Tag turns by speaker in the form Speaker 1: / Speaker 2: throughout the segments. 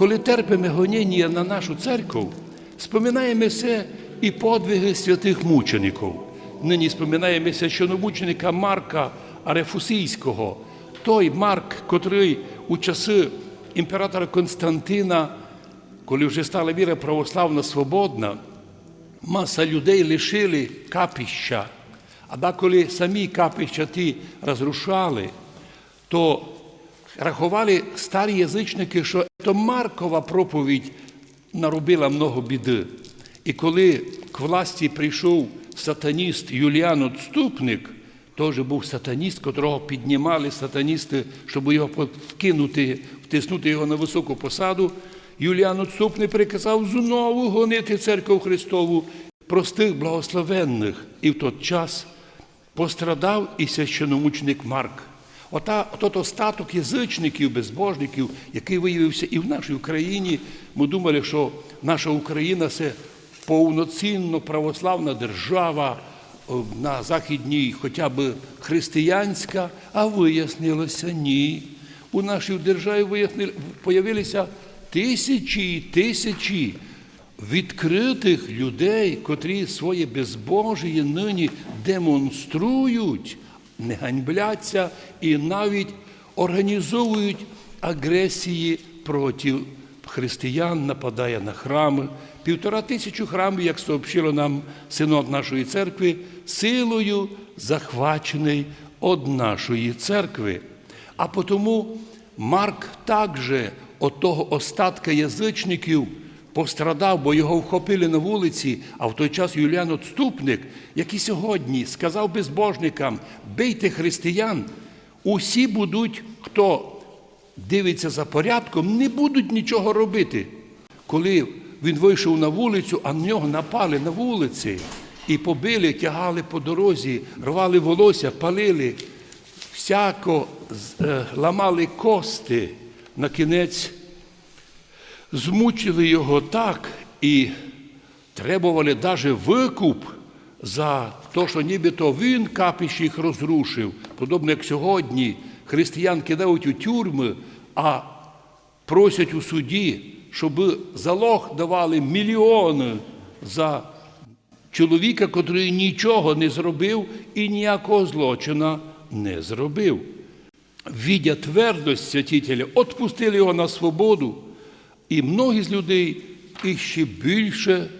Speaker 1: коли терпимо гоніння на нашу церкву, споминаємо все і подвиги святих мучеників. Нині споминаємо священомученика Марка Арефусійського, той Марк, котрий у часи імператора Константина, коли вже стала віра православна свободна, маса людей лишили капіща, а коли самі капіща ті розрушали, то рахували старі язичники, що то Маркова проповідь наробила много біди. І коли к власті прийшов сатаніст Юліан Отступник, теж був сатаніст, котрого піднімали сатаністи, щоб його вкинути, втиснути його на високу посаду, Юліан Отступник приказав знову гонити церкву Христову простих благословенних. І в той час пострадав і священомученик Марк. Ота, от остаток язичників, безбожників, який виявився і в нашій Україні. Ми думали, що наша Україна це повноцінно православна держава на західній, хоча б християнська, а вияснилося ні. У нашій державі вияснили, появилися тисячі і тисячі відкритих людей, котрі своє безбожіє нині демонструють, не ганьбляться і навіть організовують агресії проти християн, нападає на храми. Півтора тисячі храмів, як сообщило нам синод нашої церкви, силою захвачений від нашої церкви. А потому Марк також от того остатка язичників пострадав, бо його вхопили на вулиці, а в той час Юліан Отступник, який сьогодні сказав безбожникам, бийте християн, усі будуть, хто дивиться за порядком, не будуть нічого робити. Коли він вийшов на вулицю, а на нього напали на вулиці і побили, тягали по дорозі, рвали волосся, палили, всяко е, ламали кости на кінець змучили його так і требували навіть викуп за те, що нібито він капіш їх розрушив, подобно як сьогодні християн кидають у тюрми, а просять у суді, щоб залог давали мільйони за чоловіка, котрий нічого не зробив і ніякого злочина не зробив. Відя твердость святителя, отпустили його на свободу, і многі з людей і ще більше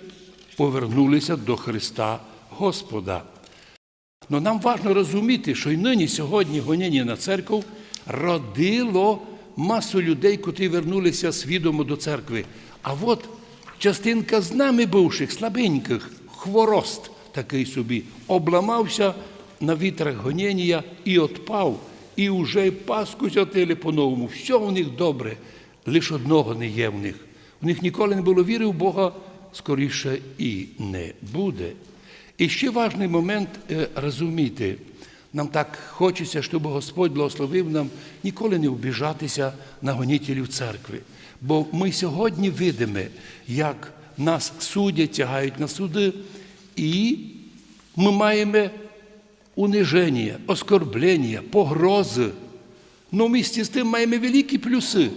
Speaker 1: повернулися до Христа Господа. Но нам важливо розуміти, що й нині сьогодні гоніння на церкву родило масу людей, котрі вернулися свідомо до церкви. А от частинка з нами бувших, слабеньких, хворост такий собі, обламався на вітрах гоніння і отпав, і вже й паску сятили по-новому. Все у них добре, лише одного не є в них. У них ніколи не було віри в Бога, скоріше і не буде. І ще важний момент е, розуміти. Нам так хочеться, щоб Господь благословив нам ніколи не обіжатися на гонітелів церкви. Бо ми сьогодні видимо, як нас судять, тягають на суди, і ми маємо униження, оскорблення, погрози. Ну, місті з тим маємо великі плюси,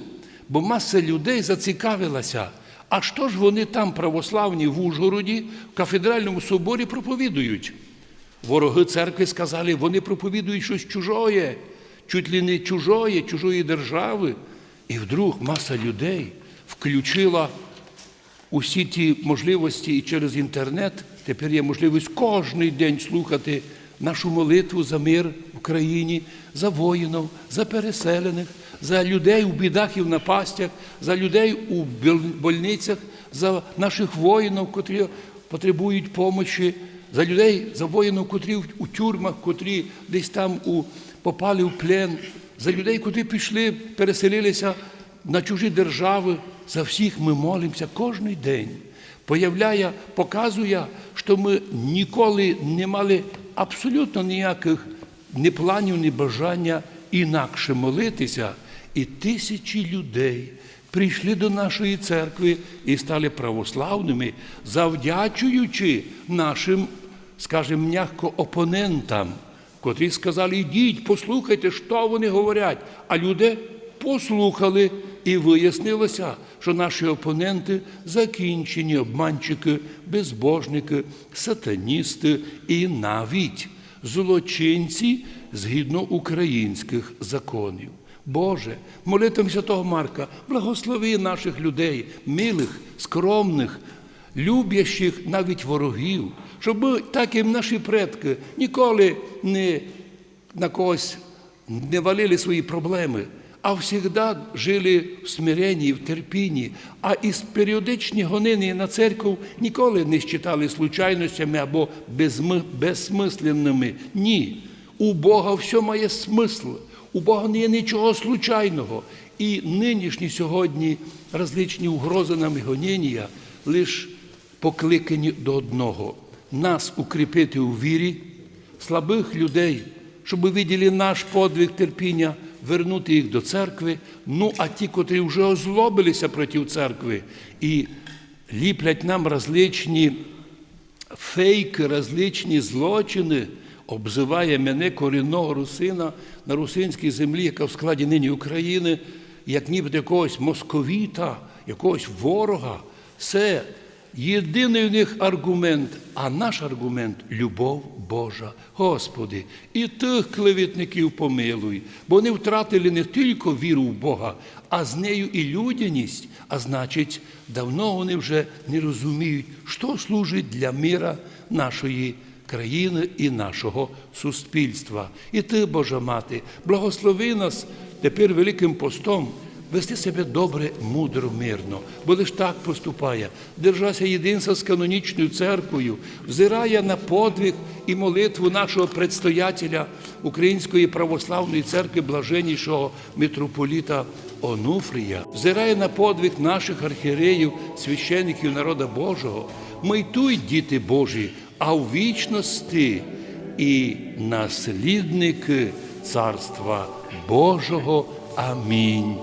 Speaker 1: бо маса людей зацікавилася. А що ж вони там православні в Ужгороді, в кафедральному соборі проповідують? Вороги церкви сказали, вони проповідують щось чужое, чуть ли не чужое, чужої держави. І вдруг маса людей включила усі ті можливості і через інтернет. Тепер є можливість кожен день слухати нашу молитву за мир в Україні, за воїнів, за переселених, за людей у бідах і в напастях, за людей у больницях, за наших воїнів, котрі потребують помочі, за людей, за воїнів, котрі у тюрмах, котрі десь там у, попали в плен, за людей, котрі пішли, переселилися на чужі держави. За всіх ми молимося кожен день. Появляє, показує, що ми ніколи не мали абсолютно ніяких ні планів, ні бажання інакше молитися. І тисячі людей прийшли до нашої церкви і стали православними, завдячуючи нашим, скажімо, м'яко опонентам, котрі сказали, йдіть, послухайте, що вони говорять. А люди послухали і вияснилося, що наші опоненти закінчені обманщики, безбожники, сатаністи і навіть злочинці згідно українських законів. Боже, молитвам Святого Марка, благослови наших людей, милих, скромних, любящих навіть ворогів, щоб так як наші предки, ніколи не на когось не валили свої проблеми, а завжди жили в смиренні, в терпінні, а із періодичні гонини на церкву ніколи не считали случайностями або безсмисленними. Ні. У Бога все має смисл. У Бога не є нічого случайного. І нинішні сьогодні различні угрози нам і гоніння лише покликані до одного нас укріпити у вірі, слабих людей, щоб виділи наш подвиг терпіння, вернути їх до церкви. Ну, а ті, котрі вже озлобилися проти церкви і ліплять нам различні фейки, различні злочини, обзиває мене корінного русина на русинській землі, яка в складі нині України, як нібито якогось московіта, якогось ворога. Це єдиний у них аргумент, а наш аргумент любов Божа. Господи, і тих клеветників помилуй, бо вони втратили не тільки віру в Бога, а з нею і людяність. А значить, давно вони вже не розуміють, що служить для мира нашої країни і нашого суспільства. І ти, Божа Мати, благослови нас тепер великим постом. Вести себе добре, мудро, мирно, бо лиш так поступає, держася єдинства з канонічною церквою, взирає на подвиг і молитву нашого предстоятеля Української православної церкви блаженнішого митрополіта Онуфрія, взирає на подвиг наших архієреїв, священиків народа Божого. Майтуй, діти Божі, а в вічності і наслідники Царства Божого. Амінь.